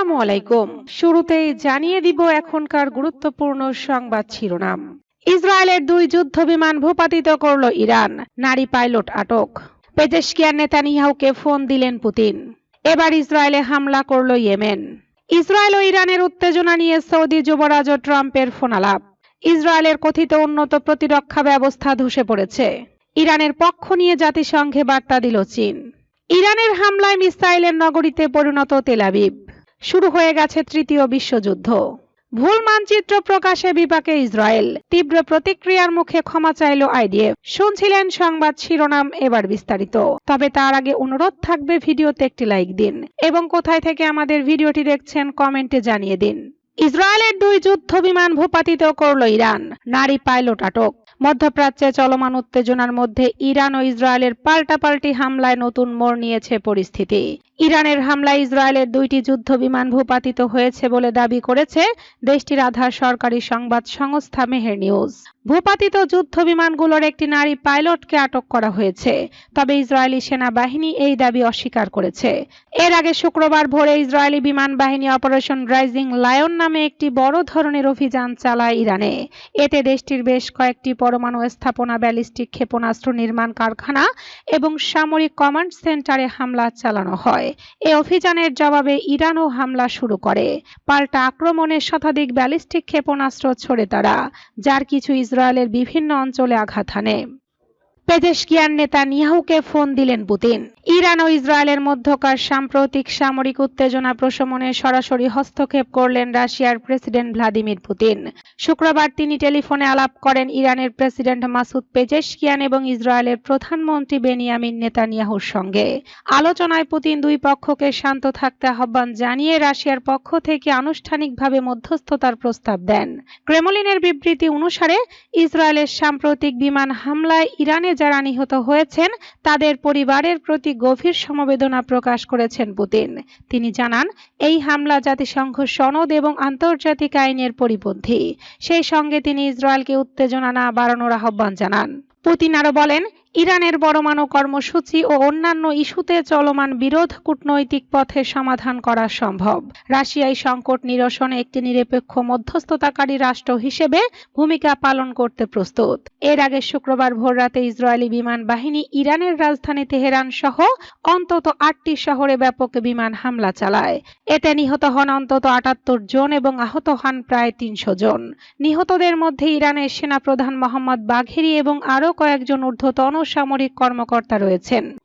আসসালামু আলাইকুম। শুরুতেই জানিয়ে দিব এখনকার গুরুত্বপূর্ণ সংবাদ শিরোনাম। ইসরায়েলের দুই যুদ্ধ বিমান ভূপাতিত করল ইরান। নারী পাইলট আটক। পেজেশকিয়ার নেতানিয়াহুকে ফোন দিলেন পুতিন। এবার ইসরায়েলে হামলা করল ইয়েমেন। ইসরায়েল ও ইরানের উত্তেজনা নিয়ে সৌদি যুবরাজ ও ট্রাম্পের ফোনালাপ। ইসরায়েলের কথিত উন্নত প্রতিরক্ষা ব্যবস্থা ধসে পড়েছে। ইরানের পক্ষ নিয়ে জাতিসংঘে বার্তা দিল চীন। ইরানের হামলায় মিসাইলের নগরীতে পরিণত তেলাবিব শুরু হয়ে গেছে তৃতীয় বিশ্বযুদ্ধ। ভুল মানচিত্র প্রকাশে বিপাকে ইসরায়েল। তীব্র প্রতিক্রিয়ার মুখে ক্ষমা চাইল আইডিএফ। শুনছিলেন সংবাদ শিরোনাম এবার বিস্তারিত। তবে তার আগে অনুরোধ থাকবে ভিডিওতে একটি লাইক দিন। এবং কোথায় থেকে আমাদের ভিডিওটি দেখছেন কমেন্টে জানিয়ে দিন। ইসরায়েলের দুই যুদ্ধ বিমান ভূপাতিত করল ইরান। নারী পাইলট আটক। মধ্যপ্রাচ্যে চলমান উত্তেজনার মধ্যে ইরান ও ইসরায়েলের পাল্টাপাল্টি হামলায় নতুন মোড় নিয়েছে পরিস্থিতি। ইরানের হামলায় ইসরায়েলের দুইটি যুদ্ধ বিমান ভূপাতিত হয়েছে বলে দাবি করেছে দেশটির আধার সরকারি সংবাদ সংস্থা মেহের নিউজ। ভূপাতিত যুদ্ধ বিমানগুলোর একটি নারী পাইলটকে আটক করা হয়েছে, তবে ইসরায়েলি সেনাবাহিনী এই দাবি অস্বীকার করেছে। এর আগে শুক্রবার ভোরে ইসরায়েলি বিমান বাহিনী অপারেশন রাইজিং লায়ন নামে একটি বড় ধরনের অভিযান চালায় ইরানে। এতে দেশটির বেশ কয়েকটি পরমাণু স্থাপনা, ব্যালিস্টিক ক্ষেপণাস্ত্র নির্মাণ কারখানা এবং সামরিক কমান্ড সেন্টারে হামলা চালানো হয়। এ অভিযানের জবাবে ইরানও হামলা শুরু করে। পাল্টা আক্রমণের শতাধিক ব্যালিস্টিক ক্ষেপণাস্ত্র ছড়ে তারা, যার কিছু ইসরায়েলের বিভিন্ন অঞ্চলে আঘাত হানে। পেজেশকিয়ার নেতা নিয়াহুকে ফোন দিলেন পুতিন। ইরান ও ইসরায়েলের মধ্যকার সাম্প্রতিক সামরিক উত্তেজনা প্রশমনে সরাসরি হস্তক্ষেপ করলেন রাশিয়ার প্রেসিডেন্ট ভ্লাদিমির পুতিন। শুক্রবার তিনি টেলিফোনে আলাপ করেন ইরানের প্রেসিডেন্ট মাসুদ পেজেশকিয়ান এবং ইসরায়েলের প্রধানমন্ত্রী বেনিয়ামিন নেতানিয়াহুর সঙ্গে। আলোচনায় পুতিন দুই পক্ষকে শান্ত থাকতে আহ্বান জানিয়ে রাশিয়ার পক্ষ থেকে আনুষ্ঠানিকভাবে মধ্যস্থতার প্রস্তাব দেন। ক্রেমলিনের বিবৃতি অনুসারে, ইসরায়েলের সাম্প্রতিক বিমান হামলায় ইরানে যারা নিহত হয়েছেন, তাদের পরিবারের প্রতি গভীর সমবেদনা প্রকাশ করেছেন পুতিন। তিনি জানান, এই হামলা জাতিসংঘ সনদ এবং আন্তর্জাতিক আইনের পরিপন্থী। সেই সঙ্গে তিনি ইসরায়েলকে উত্তেজনা না বাড়ানোর আহ্বান জানান। পুতিন আরও বলেন ইরানের পরমাণু কর্মসূচি ও অন্যান্য ইস্যুতে চলমান বিরোধ কূটনৈতিক পথে সমাধান করা সম্ভব। রাশিয়ায় সংকট নিরসনে একটি নিরপেক্ষ মধ্যস্থতাকারী রাষ্ট্র হিসেবে ভূমিকা পালন করতে প্রস্তুত। এর আগে শুক্রবার ভোররাতে ইসরায়েলি বিমান বাহিনী ইরানের রাজধানী তেহরান সহ অন্তত আটটি শহরে ব্যাপক বিমান হামলা চালায়। এতে নিহত হন অন্তত আটাত্তর জন এবং আহত হন প্রায় তিনশো জন। নিহতদের মধ্যে ইরানের সেনাপ্রধান মোহাম্মদ বাঘেরি এবং আরও কয়েকজন ঊর্ধ্বতন সামরিক কর্মকর্তা রয়েছেন।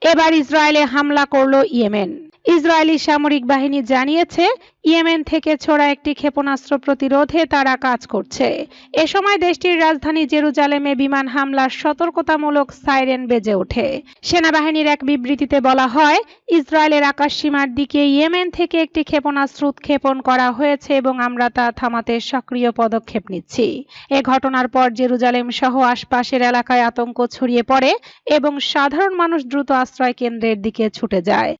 এবার ইসরায়েলে হামলা করল ইয়েমেন। ইসরায়েলি সামরিক বাহিনী জানিয়েছে, ইয়েমেন থেকে ছোড়া একটি ক্ষেপণাস্ত্র প্রতিরোধে তারা কাজ করছে। এ সময় দেশটির রাজধানী জেরুজালেমে বিমান হামলার সতর্কতামূলক সাইরেন বেজে ওঠে। সেনাবাহিনীর এক বিবৃতিতে বলা হয়, ইসরায়েলের আকাশসীমার দিকে ইয়েমেন থেকে একটি ক্ষেপণাস্ত্র উৎক্ষেপণ করা হয়েছে এবং আমরা তা থামাতে সক্রিয় পদক্ষেপ নিচ্ছি। এ ঘটনার পর জেরুজালেম সহ আশপাশের এলাকায় আতঙ্ক ছড়িয়ে পড়ে এবং সাধারণ মানুষ দ্রুত আশ্রয় কেন্দ্রের দিকে ছুটে যায়।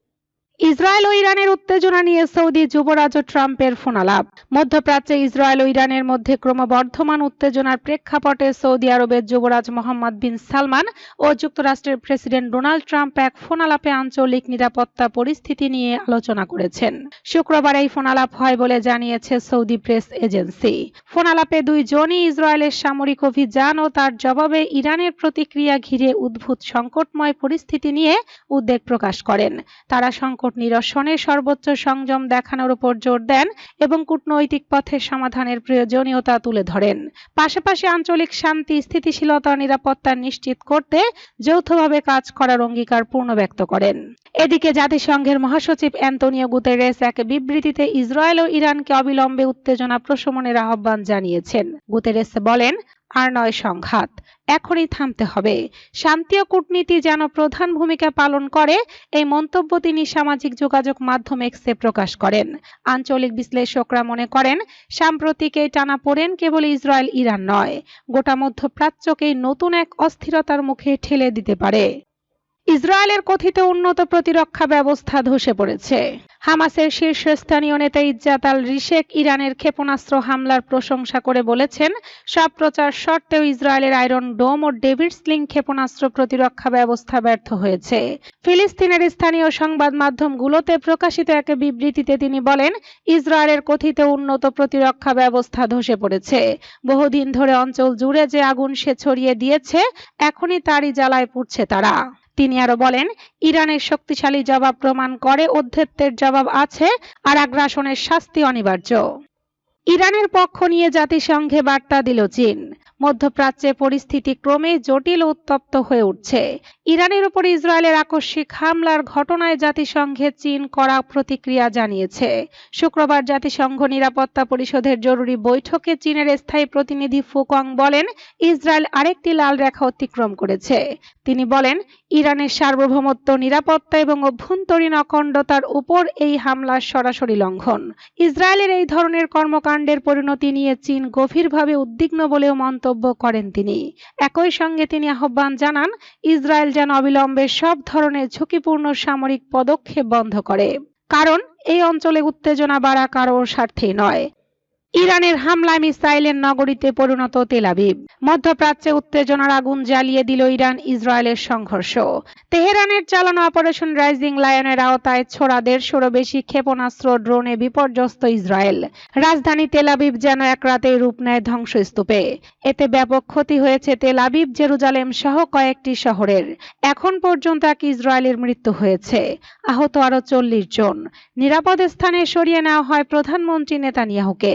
ইসরায়েল ও ইরানের উত্তেজনা নিয়ে সৌদি যুবরাজ ট্রাম্পের ফোনালাপ। মধ্যপ্রাচ্যে ইসরায়েল ও ইরানের মধ্যে ক্রমবর্ধমান উত্তেজনার প্রেক্ষাপটে সৌদি আরবের যুবরাজ মোহাম্মদ বিন সালমান ও যুক্তরাষ্ট্রের প্রেসিডেন্ট ডোনাল্ড ট্রাম্প এক ফোনালাপে আঞ্চলিক নিরাপত্তা পরিস্থিতি নিয়ে আলোচনা করেছেন। শুক্রবার এই ফোনালাপ হয় বলে জানিয়েছে সৌদি প্রেস এজেন্সি। ফোনালাপে দুইজনই ইসরায়েলের সামরিক অভিযান ও তার জবাবে ইরানের প্রতিক্রিয়া ঘিরে উদ্ভূত সংকটময় পরিস্থিতি নিয়ে উদ্বেগ প্রকাশ করেন। তারা সংকট নিরসনে সর্বোচ্চ সংযম দেখানোর উপর জোর দেন এবং কূটনৈতিক পথে সমাধানের প্রয়োজনীয়তা তুলে ধরেন। পাশাপাশি আঞ্চলিক শান্তি, স্থিতিশীলতা, নিরাপত্তা নিশ্চিত করতে যৌথভাবে কাজ করার অঙ্গীকার পূর্ণ ব্যক্ত করেন। এদিকে জাতিসংঘের মহাসচিব অ্যান্তোনিও গুতেরেস এক বিবৃতিতে ইসরায়েল ও ইরানকে অবিলম্বে উত্তেজনা প্রশমনের আহ্বান জানিয়েছেন। গুতেরেস বলেন আর নয় সংঘাত। এখনই থামতে হবে। শান্তি ও কূটনীতি যেন প্রধান ভূমিকা পালন করে, এই মন্তব্য তিনি সামাজিক যোগাযোগ মাধ্যম এক্সে প্রকাশ করেন। আঞ্চলিক বিশ্লেষকরা মনে করেন, সাম্প্রতিক এই টানা পড়েন কেবল ইসরায়েল ইরান নয়, গোটা মধ্যপ্রাচ্যকেই নতুন এক অস্থিরতার মুখে ঠেলে দিতে পারে। ইসরায়েলের কথিত উন্নত প্রতিরক্ষা ব্যবস্থা ধসে পড়েছে। হামাসের শীর্ষস্থানীয় নেতা ইজ্জাত আল রিশেক ইরানের ক্ষেপণাস্ত্র হামলার প্রশংসা করে বলেছেন, সব প্রচার সত্ত্বেও ইসরায়েলের আয়রন ডোম ও ডেভিড স্লিং ক্ষেপণাস্ত্র প্রতিরক্ষা ব্যবস্থা ব্যর্থ হয়েছে। ফিলিস্তিনের স্থানীয় সংবাদ মাধ্যমগুলোতে প্রকাশিত এক বিবৃতিতে তিনি বলেন, ইসরায়েলের কথিত উন্নত প্রতিরক্ষা ব্যবস্থা ধসে পড়েছে। বহুদিন ধরে অঞ্চল জুড়ে যে আগুন সে ছড়িয়ে দিয়েছে, এখনই তারই জ্বালায় পুড়ছে তারা। তিনি আরও বলেন, ইরানের শক্তিশালী জবাব প্রমাণ করে অধ্যত্বের জবাব আছে আর আগ্রাসনের শাস্তি অনিবার্য। ইরানের পক্ষ নিয়ে জাতিসংঘে বার্তা দিল চীন। মধ্যপ্রাচ্যে পরিস্থিতি ক্রমেই জটিল উত্তপ্ত হয়ে উঠছে। ইরানের উপর ইসরায়েলের আকস্মিক হামলার ঘটনায় জাতিসংঘে চীন কড়া প্রতিক্রিয়া জানিয়েছে। শুক্রবার জাতিসংঘ নিরাপত্তা পরিষদের জরুরি বৈঠকে চীনের স্থায়ী প্রতিনিধি ফুকং বলেন, ইসরায়েল আরেকটি লাল রেখা অতিক্রম করেছে। তিনি বলেন, ইরানের সার্বভৌমত্ব, নিরাপত্তা এবং অভ্যন্তরীণ অখণ্ডতার উপর এই হামলার সরাসরি লঙ্ঘন। ইসরায়েলের এই ধরনের কর্মকাণ্ডের পরিণতি নিয়ে চীন গভীরভাবে উদ্বিগ্ন বলেও মন্তব্য করেন তিনি। একই সঙ্গে তিনি আহ্বান জানান, ইসরায়েল যেন অবিলম্বে সব ধরনের ঝুঁকিপূর্ণ সামরিক পদক্ষেপ বন্ধ করে। কারণ, এই অঞ্চলে উত্তেজনা বাড়া কারোর স্বার্থেই নয়। ইরানের হামলায় মিসাইলের নগরীতে পরিণত তেল আবিব। মধ্যপ্রাচ্যে উত্তেজনার আগুন জ্বালিয়ে দিল ইরান, ইসরায়েলের সংঘর্ষ। তেহরানের চালানো অপারেশন রাইজিং লায়নের আওতায় ছোড়া দেড়শোরও বেশি ক্ষেপণাস্ত্র, ড্রোনে বিপর্যস্ত ইসরায়েল। রাজধানী তেল আবিব যেন এক রাতে রূপ নেয় ধ্বংসস্তূপে। এতে ব্যাপক ক্ষতি হয়েছে তেল আবিব, জেরুজালেম সহ কয়েকটি শহরের। এখন পর্যন্ত এক ইসরায়েলের মৃত্যু হয়েছে। আহত আরও চল্লিশ জন। নিরাপদ স্থানে সরিয়ে নেওয়া হয় প্রধানমন্ত্রী নেতানিয়াহুকে।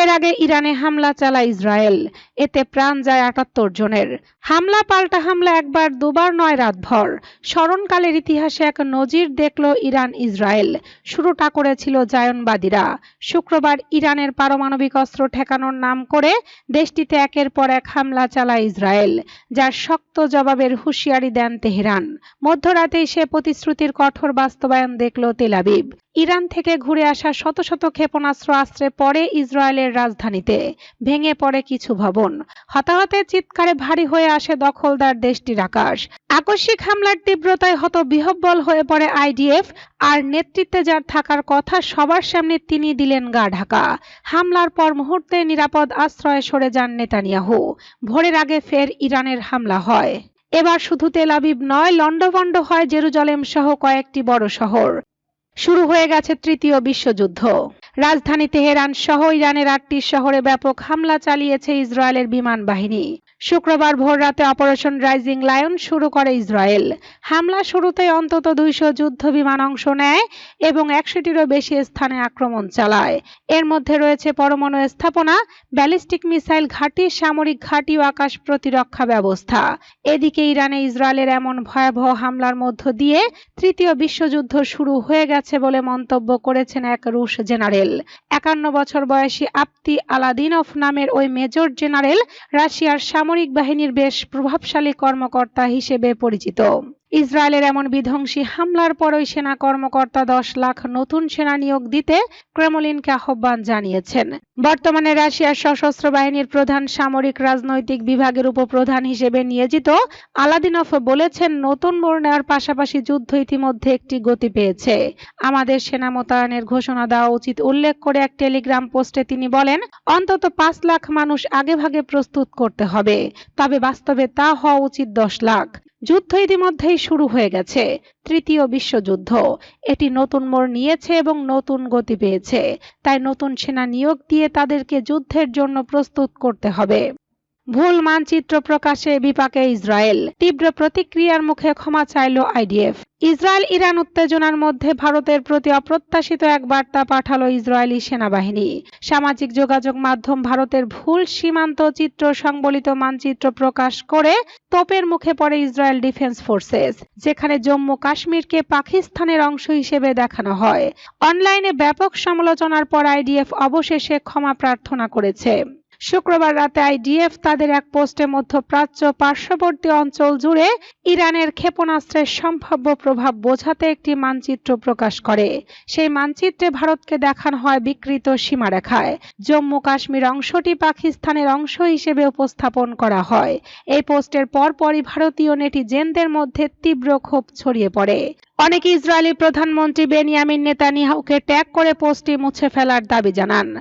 এর আগে ইরানে হামলা চালায় ইসরায়েল। এতে প্রাণ যায় আটাত্তর জনের। হামলা পাল্টা হামলা একবার দুবার নয় রাতভর। স্মরণকালের ইতিহাসে এক নজির দেখল ইরান ইসরায়েল। শুরুটা করেছিল জায়নবাদীরা। শুক্রবার ইরানের পারমাণবিক অস্ত্র ঠেকানোর নাম করে দেশটিতে একের পর এক হামলা চালায় ইসরায়েল, যার শক্ত জবাবের হুঁশিয়ারি দেন তেহরান। মধ্যরাতেই সে প্রতিশ্রুতির কঠোর বাস্তবায়ন দেখল তেলাবিব ইরান থেকে ঘুরে আসা শত শত ক্ষেপণাস্ত্র আশ্রে পরে ইসরায়েলের রাজধানীতে ভেঙে পড়ে কিছু ভবন। হতাহতের চিৎকারে ভারী হয়ে আসে দখলদার দেশটির আকাশ। আকস্মিক হামলার তীব্রতায় হত বিহব্বল হয়ে পড়ে আইডিএফ, আর নেতৃত্বে যার থাকার কথা সবার সামনে তিনি দিলেন গা ঢাকা। হামলার পর মুহূর্তে নিরাপদ আশ্রয়ে সরে যান নেতানিয়াহু। ভোরের আগে ফের ইরানের হামলা হয়। এবার শুধু তেল আবিব নয় লন্ডভন্ড হয় জেরুজালেম সহ কয়েকটি বড় শহর। শুরু হয়ে গেছে তৃতীয় বিশ্বযুদ্ধ। রাজধানী তেহরান সহ ইরানের আটটি শহরে ব্যাপক হামলা চালিয়েছে ইসরায়েলের বিমান বাহিনী। শুক্রবার ভোররাতে অপারেশন রাইজিং লায়ন শুরু করে ইসরায়েল। হামলা শুরুতে অন্তত দুইশো যুদ্ধ বিমান অংশ নেয় এবং একশোটিরও বেশি স্থানে আক্রমণ চালায়। এর মধ্যে রয়েছে পরমাণু স্থাপনা, ব্যালিস্টিক মিসাইল ঘাঁটি, সামরিক ঘাঁটি ও আকাশ প্রতিরক্ষা ব্যবস্থা। এদিকে ইরানে ইসরায়েলের এমন ভয়াবহ হামলার মধ্য দিয়ে তৃতীয় বিশ্বযুদ্ধ শুরু হয়ে গেছে বলে মন্তব্য করেছেন এক রুশ জেনারেল। একান্ন বছর বয়সী আপ্তি আলাদিনফ নামের ওই মেজর জেনারেল রাশিয়ার সামরিক বাহিনীর বেশ প্রভাবশালী কর্মকর্তা হিসেবে পরিচিত। ইসরায়েলের এমন বিধ্বংসী হামলার পরই সেনা কর্মকর্তা দশ লাখ নতুন সেনা নিয়োগ দিতে ক্রেমলিনকে আহ্বান জানিয়েছেন। বর্তমানে রাশিয়ার সশস্ত্র বাহিনীর প্রধান সামরিক রাজনৈতিক বিভাগের উপপ্রধান হিসেবে নিয়োজিত আলাদিনফ বলেছেন, নতুন মোড় নেওয়ার পাশাপাশি যুদ্ধ ইতিমধ্যে একটি গতি পেয়েছে। আমাদের সেনা মোতায়েনের ঘোষণা দেওয়া উচিত উল্লেখ করে এক টেলিগ্রাম পোস্টে তিনি বলেন, অন্তত পাঁচ লাখ মানুষ আগেভাগে প্রস্তুত করতে হবে। তবে বাস্তবে তা হওয়া উচিত দশ লাখ। যুদ্ধ ইতিমধ্যেই শুরু হয়ে গেছে। তৃতীয় বিশ্বযুদ্ধ। এটি নতুন মোড় নিয়েছে এবং নতুন গতি পেয়েছে। তাই নতুন সেনা নিয়োগ দিয়ে তাদেরকে যুদ্ধের জন্য প্রস্তুত করতে হবে। ভুল মানচিত্র প্রকাশে বিপাকে ইসরায়েল। তীব্র প্রতিক্রিয়ার মুখে ক্ষমা চাইল আইডিএফ। ইসরায়েল ইরান উত্তেজনার মধ্যে ভারতের প্রতি অপ্রত্যাশিত এক বার্তা পাঠালো ইসরায়েলি সেনাবাহিনী। সামাজিক যোগাযোগ মাধ্যম ভারতের ভুল সীমান্ত চিত্র সংবলিত মানচিত্র প্রকাশ করে তোপের মুখে পড়ে ইসরায়েল ডিফেন্স ফোর্সেস, যেখানে জম্মু কাশ্মীরকে পাকিস্তানের অংশ হিসেবে দেখানো হয়। অনলাইনে ব্যাপক সমালোচনার পর আইডিএফ অবশেষে ক্ষমা প্রার্থনা করেছে। শুক্রবার রাতে আইডিএফ তাদের এক পোস্টে মধ্যপ্রাচ্য পার্শ্ববর্তী অঞ্চল জুড়ে ইরানের ক্ষেপণাস্ত্রের সম্ভাব্য প্রভাব বোঝাতে একটি মানচিত্র প্রকাশ করে। সেই মানচিত্রে ভারতকে দেখানো হয় বিকৃত সীমারেখায়। জম্মু কাশ্মীর অংশটি পাকিস্তানের অংশ হিসেবে উপস্থাপন করা হয়। এই পোস্টের পরপরই ভারতীয় নেটিজেনদের মধ্যে তীব্র ক্ষোভ ছড়িয়ে পড়ে। অনেকে ইসরায়েলি প্রধানমন্ত্রী বেনিয়ামিন নেতানিয়াহুকে ট্যাগ করে পোস্টটি মুছে ফেলার দাবি জানান।